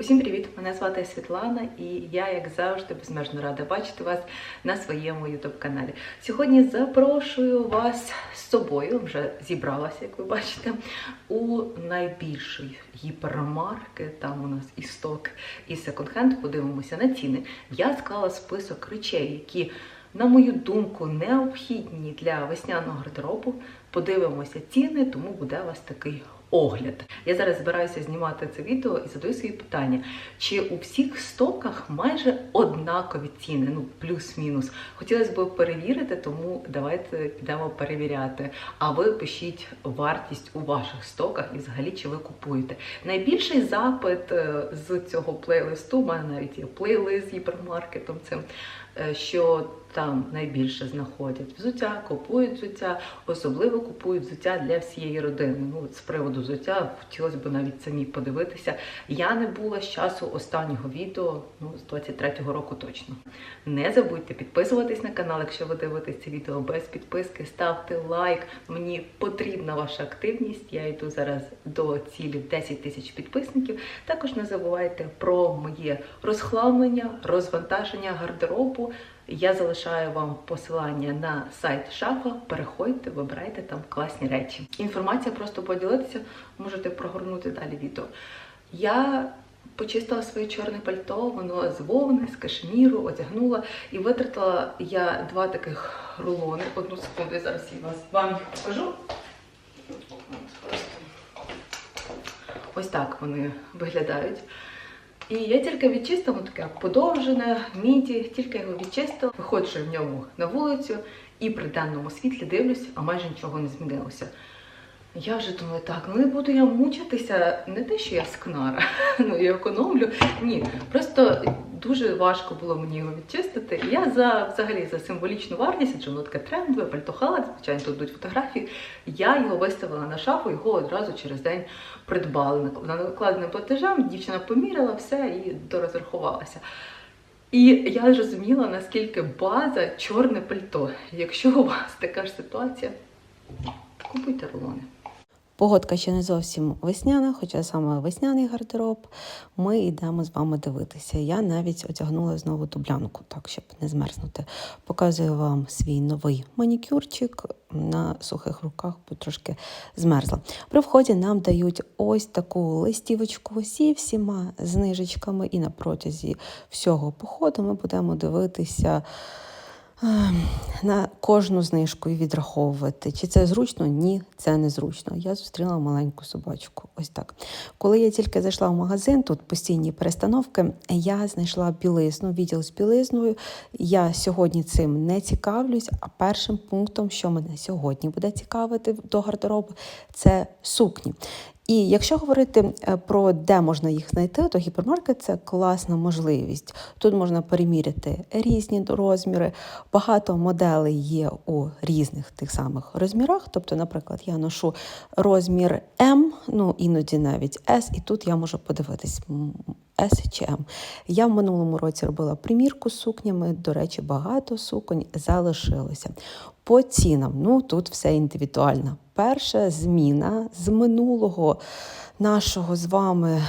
Усім привіт! Мене звати Світлана, і я, як завжди, безмежно рада бачити вас на своєму youtube каналі. Сьогодні запрошую вас з собою, вже зібралася, як ви бачите, у найбільший гіпермаркет. Там у нас і сток, і секонд-хенд. Подивимося на ціни. Я склала список речей, які, на мою думку, необхідні для весняного гардеробу. Подивимося ціни, тому буде у вас такий огляд. Я зараз збираюся знімати це відео і задаю свої питання. Чи у всіх стоках майже однакові ціни? Ну, плюс-мінус. Хотілося б перевірити, тому давайте підемо перевіряти. А ви пишіть вартість у ваших стоках і взагалі чи ви купуєте. Найбільший запит е, з цього плейлисту, у мене навіть є плейлист з гіпермаркетом цим. е, Що там найбільше знаходять взуття, купують взуття, особливо купують взуття для всієї родини. Ну, от з приводу взуття хотілося б навіть самі подивитися. Я не була з часу останнього відео, ну з 23-го року точно. Не забудьте підписуватись на канал, якщо ви дивитесь це відео без підписки, ставте лайк. Мені потрібна ваша активність. Я йду зараз до цілі 10 тисяч підписників. Також не забувайте про моє розхламлення, розвантаження гардеробу. Я залишаю вам посилання на сайт шафа. Переходьте, вибирайте там класні речі. Інформація просто поділитися, можете прогорнути далі відео. Я почистила своє чорне пальто, воно з вовни, з кашміру, одягнула і витратила я два таких рулони. Одну секунду, я зараз я вам їх покажу. Ось так вони виглядають. І я тільки відчистила, таке подовжене, міді, тільки його відчистила, виходжу в ньому на вулицю і при денному світлі дивлюсь, а майже нічого не змінилося. Я вже думаю, так, ну не буду я мучитися, не те, що я скнара, ну я економлю. Ні, просто дуже важко було мені його відчистити. Я за взагалі за символічну вартість, адже таке трендове, пальто-халат, звичайно, тут йдуть фотографії. Я його виставила на шафу, його одразу через день придбали. На накладеним платежам дівчина поміряла все і дорозрахувалася. І я зрозуміла, наскільки база чорне пальто. Якщо у вас така ж ситуація, купуйте рулони. Погодка ще не зовсім весняна, хоча саме весняний гардероб. Ми йдемо з вами дивитися. Я навіть одягнула знову дублянку, так щоб не змерзнути. Показую вам свій новий манікюрчик на сухих руках, бо трошки змерзла. При вході нам дають ось таку листівочку зі всіма знижечками, і на протязі всього походу ми будемо дивитися. Ем, на кожну знижку відраховувати. Чи це зручно? Ні, це не зручно. Я зустріла маленьку собачку. Ось так. Коли я тільки зайшла в магазин, тут постійні перестановки, я знайшла білизну, відділ з білизною. Я сьогодні цим не цікавлюсь, а першим пунктом, що мене сьогодні буде цікавити до гардеробу, це сукні. І якщо говорити е, про де можна їх знайти, то гіпермаркет це класна можливість. Тут можна переміряти різні розміри. Багато моделей є у різних тих самих розмірах. Тобто, наприклад, я ношу розмір М, ну іноді навіть С, і тут я можу подивитись. М, S чи M. Я в минулому році робила примірку з сукнями. До речі, багато суконь залишилося. По цінам, ну тут все індивідуально. Перша зміна з минулого нашого з вами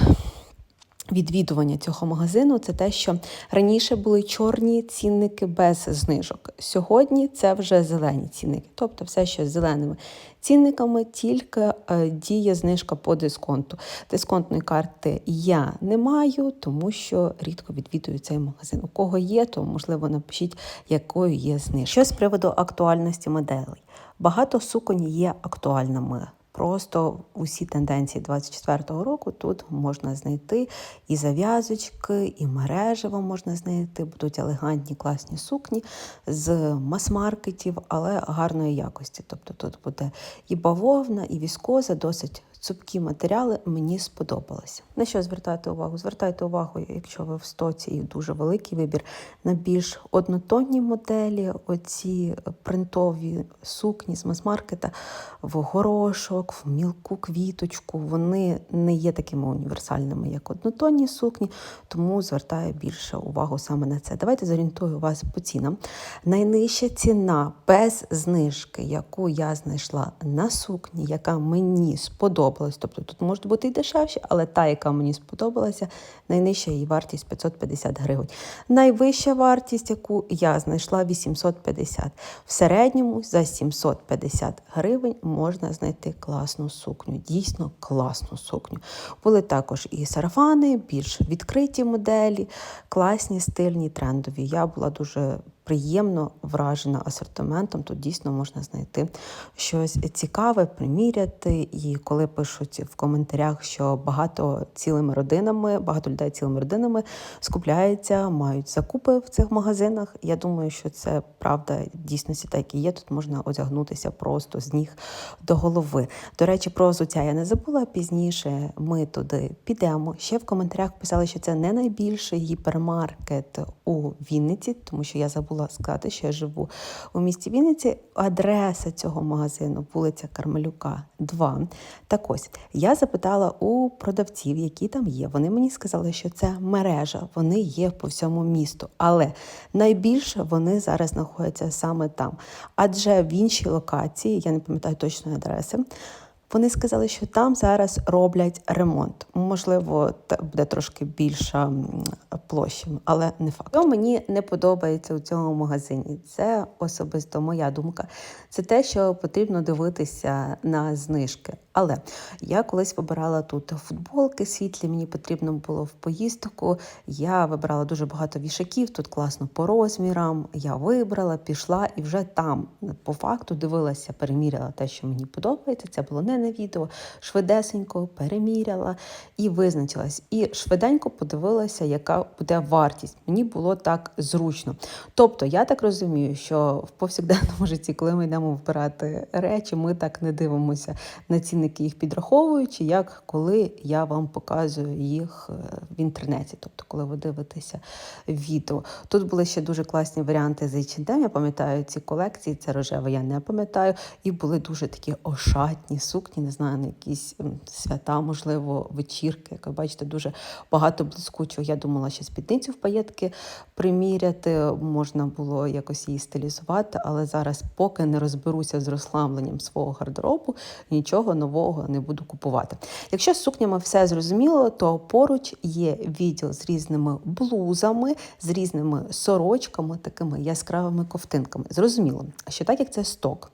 відвідування цього магазину це те, що раніше були чорні цінники без знижок. Сьогодні це вже зелені цінники. Тобто все, що з зеленими цінниками, тільки е, діє знижка по дисконту. Дисконтної карти я не маю, тому що рідко відвідую цей магазин. У кого є, то можливо напишіть, якою є знижка. Що з приводу актуальності моделей? Багато суконь є актуальними. Просто усі тенденції 24-го року тут можна знайти і зав'язочки, і мережево можна знайти. Будуть елегантні класні сукні з мас-маркетів, але гарної якості. Тобто тут буде і бавовна, і віскоза, досить цупкі матеріали. Мені сподобалося. На що звертайте увагу? Звертайте увагу, якщо ви в стоці і дуже великий вибір, на більш однотонні моделі, оці принтові сукні з мас-маркета в горошок, в мілку квіточку. Вони не є такими універсальними, як однотонні сукні, тому звертаю більше увагу саме на це. Давайте зорієнтую вас по цінам. Найнижча ціна без знижки, яку я знайшла на сукні, яка мені сподобалася. Сподобалась. Тобто тут можуть бути і дешевші, але та, яка мені сподобалася, найнижча її вартість 550 гривень. Найвища вартість, яку я знайшла 850. В середньому за 750 гривень можна знайти класну сукню. Дійсно класну сукню. Були також і сарафани, більш відкриті моделі, класні, стильні, трендові. Я була дуже приємно вражена асортиментом. Тут дійсно можна знайти щось цікаве, приміряти. І коли пишуть в коментарях, що багато цілими родинами, багато людей цілими родинами скупляються, мають закупи в цих магазинах. Я думаю, що це правда дійсності так і є. Тут можна одягнутися просто з ніг до голови. До речі, про взуття я не забула пізніше. Ми туди підемо. Ще в коментарях писали, що це не найбільший гіпермаркет у Вінниці, тому що я забула сказати, що я живу у місті Вінниці. Адреса цього магазину вулиця Кармелюка, 2. Так ось я запитала у продавців, які там є. Вони мені сказали, що це мережа, вони є по всьому місту, але найбільше вони зараз знаходяться саме там. Адже в іншій локації, я не пам'ятаю точної адреси. Вони сказали, що там зараз роблять ремонт. Можливо, буде трошки більша площа, але не факт. Що мені не подобається у цьому магазині. Це особисто моя думка. Це те, що потрібно дивитися на знижки. Але я колись вибирала тут футболки світлі, мені потрібно було в поїздку. Я вибрала дуже багато вішаків, тут класно по розмірам. Я вибрала, пішла і вже там по факту дивилася, переміряла те, що мені подобається. Це було не на відео. Швидесенько переміряла і визначилась. І швиденько подивилася, яка буде вартість. Мені було так зручно. Тобто, я так розумію, що в повсякденному житті, коли ми йдемо вибирати речі, ми так не дивимося на цінники їх підраховуючи, як коли я вам показую їх е, в інтернеті, тобто коли ви дивитеся відео. Тут були ще дуже класні варіанти з H&M, я пам'ятаю ці колекції, це рожеве, я не пам'ятаю. І були дуже такі ошатні сукні, не знаю, на якісь свята, можливо, вечірки. Як ви бачите, дуже багато блискучого. Я думала, що спідницю в паєтки приміряти, можна було якось її стилізувати, але зараз, поки не розберуся з розслабленням свого гардеробу, нічого нового не буду купувати. Якщо з сукнями все зрозуміло, то поруч є відділ з різними блузами, з різними сорочками, такими яскравими ковтинками. Зрозуміло, що так як це сток.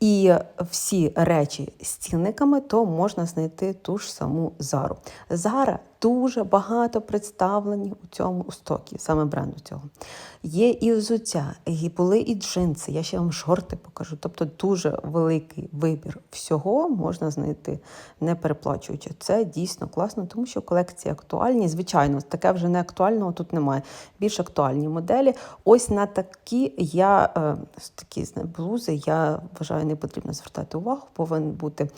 І всі речі з цінниками, то можна знайти ту ж саму зару. Зара дуже багато представлені у цьому у стокі, саме бренду цього. Є і взуття, і були і джинси. Я ще вам шорти покажу. Тобто дуже великий вибір всього можна знайти, не переплачуючи. Це дійсно класно, тому що колекції актуальні. Звичайно, таке вже не актуального тут немає. Більш актуальні моделі. Ось на такі я е, такі блузи, я вважаю, не потрібно звертати увагу. Повинен бути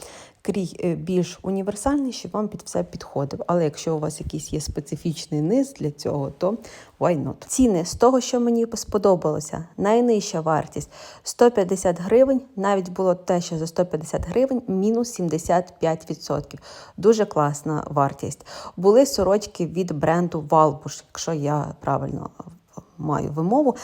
крій е, більш універсальний, щоб вам під все підходив. Але якщо у вас якийсь є специфічний низ для цього, то why not? Ціни з того, що мені сподобалося, найнижча вартість 150 гривень. Навіть було те, що за 150 гривень мінус 75%. Дуже класна вартість. Були сорочки від бренду Валбуш, якщо я правильно маю вимову.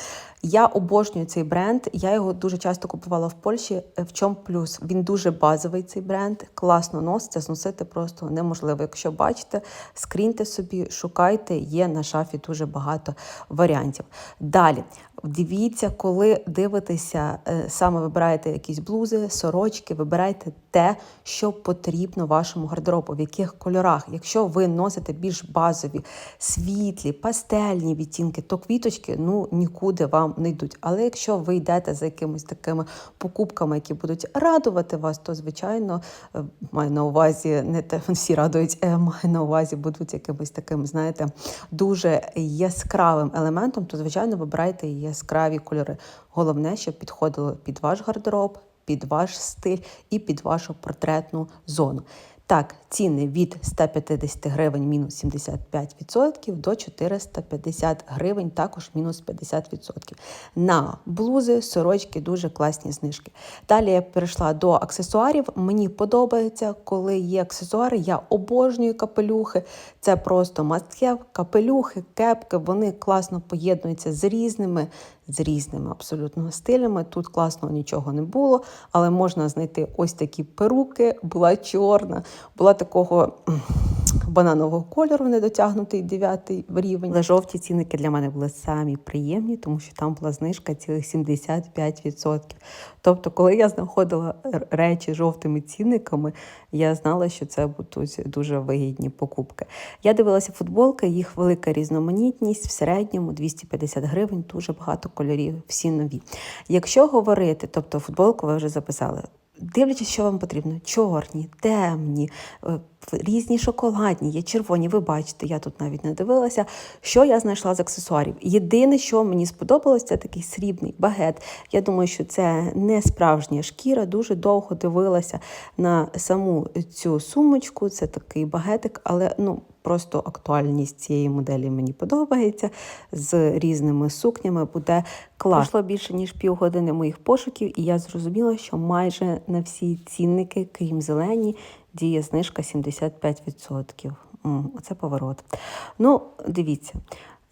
Я обожнюю цей бренд. Я його дуже часто купувала в Польщі. В чому плюс? Він дуже базовий цей бренд, класно носиться, зносити просто неможливо. Якщо бачите, скріньте собі, шукайте, є на шафі дуже багато варіантів. Далі. Дивіться, коли дивитеся, е, саме вибираєте якісь блузи, сорочки, вибирайте те, що потрібно вашому гардеробу, в яких кольорах. Якщо ви носите більш базові, світлі, пастельні відтінки, то квіточки ну нікуди вам не йдуть. Але якщо ви йдете за якимись такими покупками, які будуть радувати вас, то звичайно е, маю на увазі не те, всі радують, е, маю на увазі будуть якимось таким, знаєте, дуже яскравим елементом, то звичайно вибирайте яскраві кольори. Головне, щоб підходило під ваш гардероб, під ваш стиль і під вашу портретну зону. Так, ціни від 150 гривень мінус 75% до 450 гривень також мінус 50%. На блузи, сорочки дуже класні знижки. Далі я перейшла до аксесуарів. Мені подобається, коли є аксесуари. Я обожнюю капелюхи. Це просто have. Капелюхи, кепки, вони класно поєднуються з різними з різними абсолютно стилями. Тут класного нічого не було, але можна знайти ось такі перуки. Була чорна, була такого бананового кольору, недотягнутий дев'ятий рівень. Але жовті цінники для мене були самі приємні, тому що там була знижка цілих 75%. Тобто, коли я знаходила речі жовтими цінниками, я знала, що це будуть дуже вигідні покупки. Я дивилася футболки, їх велика різноманітність в середньому 250 гривень, дуже багато кольорів, всі нові. Якщо говорити, тобто футболку ви вже записали. Дивлячись, що вам потрібно: чорні, темні, е, різні шоколадні, є червоні. Ви бачите, я тут навіть не дивилася. Що я знайшла з аксесуарів? Єдине, що мені сподобалось, це такий срібний багет. Я думаю, що це не справжня шкіра. Дуже довго дивилася на саму цю сумочку. Це такий багетик, але ну. Просто актуальність цієї моделі мені подобається. З різними сукнями буде класно. Пройшло більше ніж півгодини моїх пошуків, і я зрозуміла, що майже на всі цінники, крім зелені, діє знижка 75%. М, Оце поворот. Ну, дивіться.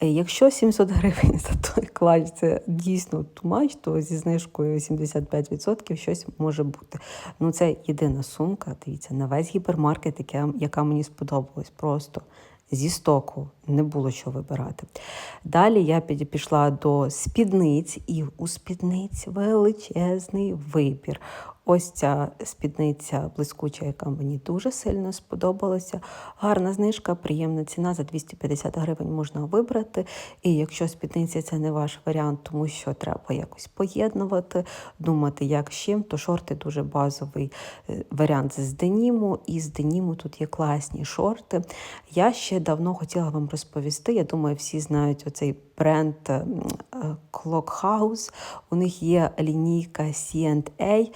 Е, Якщо 700 гривень за той клач це дійсно тумач, то зі знижкою 75% щось може бути. Ну, це єдина сумка, дивіться, на весь гіпермаркет, яка, яка мені сподобалась. Просто зі стоку не було що вибирати. Далі я пішла до спідниць, і у спідниць величезний вибір. Ось ця спідниця блискуча, яка мені дуже сильно сподобалася. Гарна знижка, приємна ціна за 250 гривень можна вибрати. І якщо спідниця це не ваш варіант, тому що треба якось поєднувати, думати, як з чим, то шорти дуже базовий е, варіант з деніму. І з деніму тут є класні шорти. Я ще давно хотіла вам розповісти. Я думаю, всі знають оцей бренд е, е, Clockhouse. У них є лінійка C&A,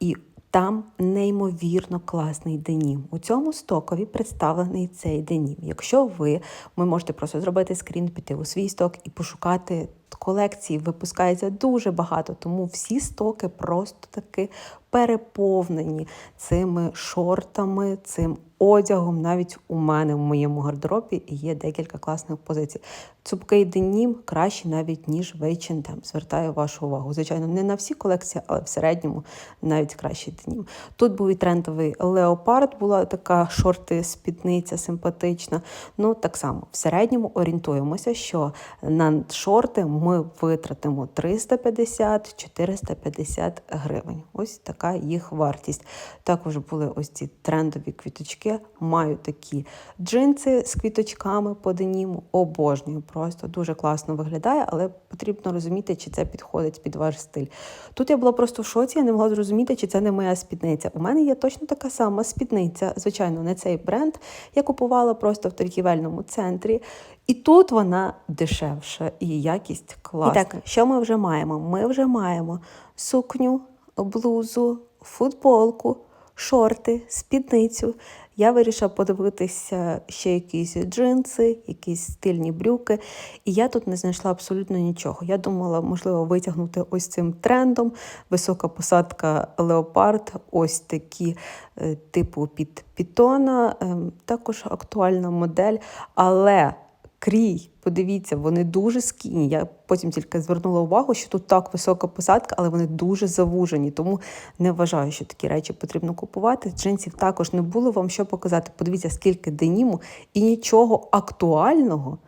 і там неймовірно класний денім. У цьому стокові представлений цей денім. Якщо ви, ви можете просто зробити скрін, піти у свій сток і пошукати колекції, випускається дуже багато, тому всі стоки просто таки переповнені цими шортами, цим одягом. Навіть у мене в моєму гардеробі є декілька класних позицій. Цупкий денім краще навіть ніж в H&M. Звертаю вашу увагу. Звичайно, не на всі колекції, але в середньому навіть кращий денім. Тут був і трендовий леопард, була така шорти-спідниця симпатична. Ну так само в середньому орієнтуємося, що на шорти ми витратимо 350-450 гривень. Ось така їх вартість. Також були ось ці трендові квіточки. Маю такі джинси з квіточками по деніму. Обожнюю, просто дуже класно виглядає, але потрібно розуміти, чи це підходить під ваш стиль. Тут я була просто в шоці, я не могла зрозуміти, чи це не моя спідниця. У мене є точно така сама спідниця. Звичайно, не цей бренд. Я купувала просто в торгівельному центрі. І тут вона дешевша і якість класна. І так, що ми вже маємо? Ми вже маємо сукню, блузу, футболку, шорти, спідницю. Я вирішила подивитися ще якісь джинси, якісь стильні брюки. І я тут не знайшла абсолютно нічого. Я думала, можливо, витягнути ось цим трендом. Висока посадка леопард, ось такі е, типу під пітона, ем, також актуальна модель. Але крій, подивіться, вони дуже скіні. Я потім тільки звернула увагу, що тут так висока посадка, але вони дуже завужені. Тому не вважаю, що такі речі потрібно купувати. Джинсів також не було вам що показати. Подивіться, скільки деніму і нічого актуального.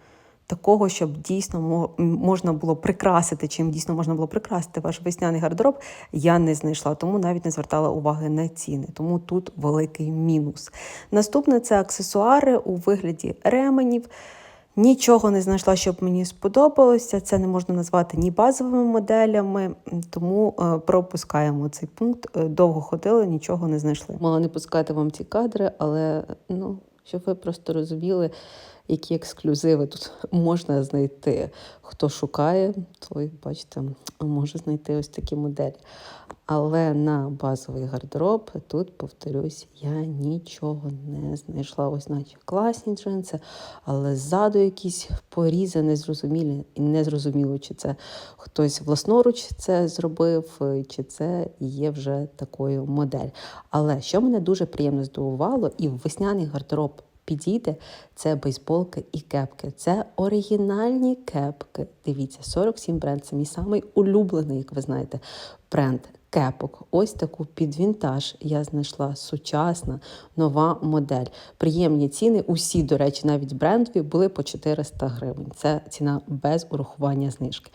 Такого, щоб дійсно мо- можна було прикрасити, чим дійсно можна було прикрасити ваш весняний гардероб, я не знайшла, тому навіть не звертала уваги на ціни. Тому тут великий мінус. Наступне це аксесуари у вигляді ременів. Нічого не знайшла, щоб мені сподобалося. Це не можна назвати ні базовими моделями, тому е, пропускаємо цей пункт. Е, Довго ходили, нічого не знайшли. Мала не пускати вам ці кадри, але ну, щоб ви просто розуміли, які ексклюзиви тут можна знайти. Хто шукає, той, бачите, може знайти ось такі моделі. Але на базовий гардероб тут, повторюсь, я нічого не знайшла. Ось наче класні джинси, але ззаду якісь порізи незрозумілі і незрозуміло, чи це хтось власноруч це зробив, чи це є вже такою модель. Але що мене дуже приємно здивувало, і весняний гардероб підійде, це бейсболки і кепки. Це оригінальні кепки. Дивіться, 47 бренд. Це мій самий улюблений, як ви знаєте, бренд кепок. Ось таку під вінтаж я знайшла сучасна нова модель. Приємні ціни. Усі, до речі, навіть брендові були по 400 гривень. Це ціна без урахування знижки.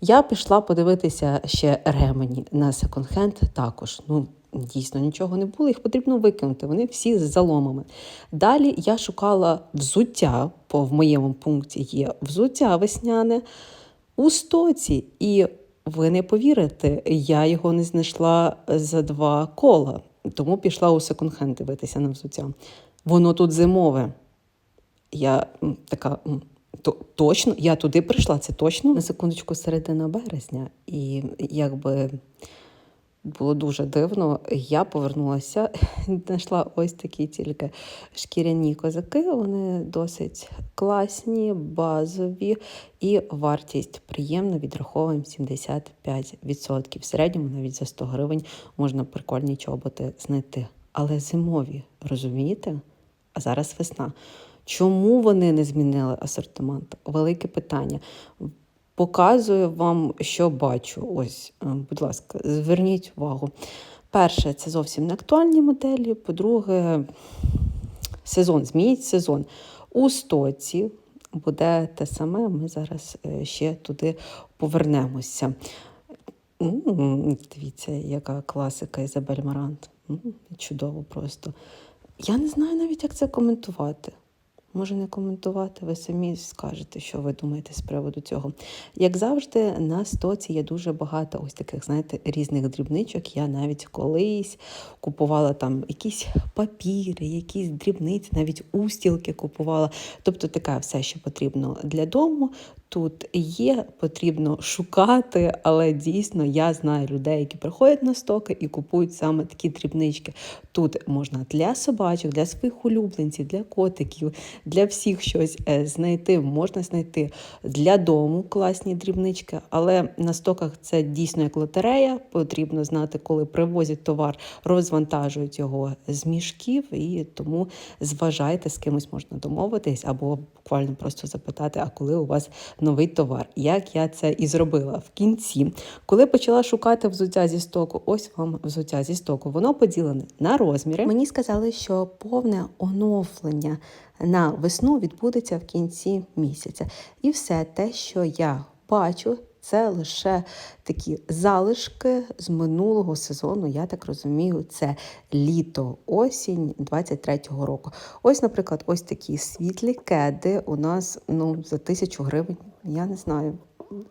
Я пішла подивитися ще ремені на секонд-хенд також. Ну, дійсно нічого не було, їх потрібно викинути. Вони всі з заломами. Далі я шукала взуття, бо в моєму пункті є взуття весняне у стоці. І ви не повірите, я його не знайшла за два кола, тому пішла у секонд-хенд дивитися на взуття. Воно тут зимове. Я така. то, точно, я туди прийшла, це точно. На секундочку, середина березня, і якби було дуже дивно. Я повернулася, знайшла ось такі тільки шкіряні козаки. Вони досить класні, базові, і вартість приємно відраховуємо 75%. В середньому навіть за 100 гривень можна прикольні чоботи знайти. Але зимові, розумієте? А зараз весна. Чому вони не змінили асортимент? Велике питання. Показую вам, що бачу. Ось, е, будь ласка, зверніть увагу. Перше, це зовсім не актуальні моделі. По-друге, сезон, змініть сезон. У стоці буде те саме. Ми зараз е, ще туди повернемося. Дивіться, яка класика Ізабель Марант. Чудово просто. Я не знаю навіть, як це коментувати. Може не коментувати, ви самі скажете, що ви думаєте з приводу цього. Як завжди, на стоці є дуже багато ось таких, знаєте, різних дрібничок. Я навіть колись купувала там якісь папіри, якісь дрібниці, навіть устілки купувала. Тобто таке все, що потрібно для дому. Тут є, потрібно шукати, але дійсно я знаю людей, які приходять на стоки і купують саме такі дрібнички. Тут можна для собачок, для своїх улюбленців, для котиків, для всіх щось е, знайти. Можна знайти для дому класні дрібнички, але на стоках це дійсно як лотерея. Потрібно знати, коли привозять товар, розвантажують його з мішків, і тому зважайте, з кимось можна домовитись або буквально просто запитати, а коли у вас новий товар. Як я це і зробила в кінці, коли почала шукати взуття зі стоку, ось вам взуття зі стоку. Воно поділене на розміри. Мені сказали, що повне оновлення на весну відбудеться в кінці місяця. І все те, що я бачу. Це лише такі залишки з минулого сезону. Я так розумію, це літо, осінь 23-го року. Ось, наприклад, ось такі світлі кеди у нас ну, за тисячу гривень. Я не знаю.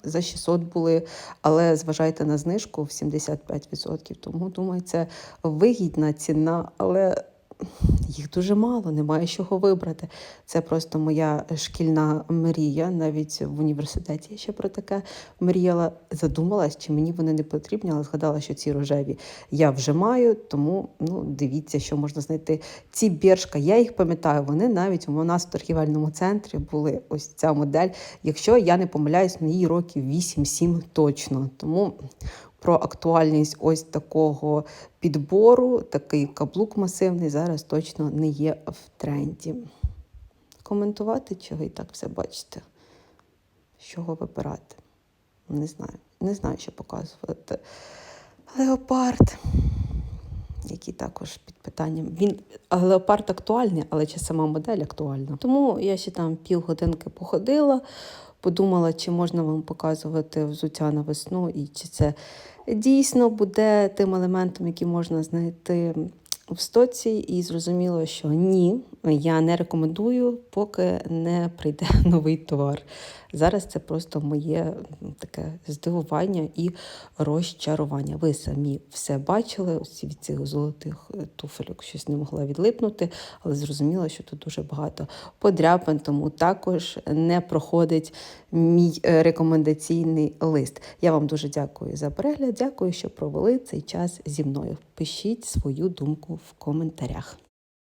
За 600 були, але зважайте на знижку в 75%. Тому думаю, це вигідна ціна, але їх дуже мало, немає чого вибрати. Це просто моя шкільна мрія. Навіть в університеті я ще про таке мріяла. Задумалась, чи мені вони не потрібні, але згадала, що ці рожеві я вже маю. Тому ну дивіться, що можна знайти. Ці біршка, я їх пам'ятаю. Вони навіть у нас в торгівельному центрі були. Ось ця модель. Якщо я не помиляюсь, її років 8-7 точно. Тому про актуальність ось такого підбору, такий каблук масивний зараз точно не є в тренді. Коментувати, чи ви і так все бачите? З чого вибирати? Не знаю. Не знаю, що показувати. Леопард, який також під питанням. Він леопард актуальний, але чи сама модель актуальна. Тому я ще там півгодинки походила, подумала, чи можна вам показувати взуття на весну, і чи це дійсно буде тим елементом, який можна знайти в стоці. І зрозуміло, що ні, я не рекомендую, поки не прийде новий товар. Зараз це просто моє таке здивування і розчарування. Ви самі все бачили, ось від цих золотих е, туфельок щось не могла відлипнути, але зрозуміла, що тут дуже багато подряпин, тому також не проходить мій е, рекомендаційний лист. Я вам дуже дякую за перегляд. Дякую, що провели цей час зі мною. Пишіть свою думку в коментарях.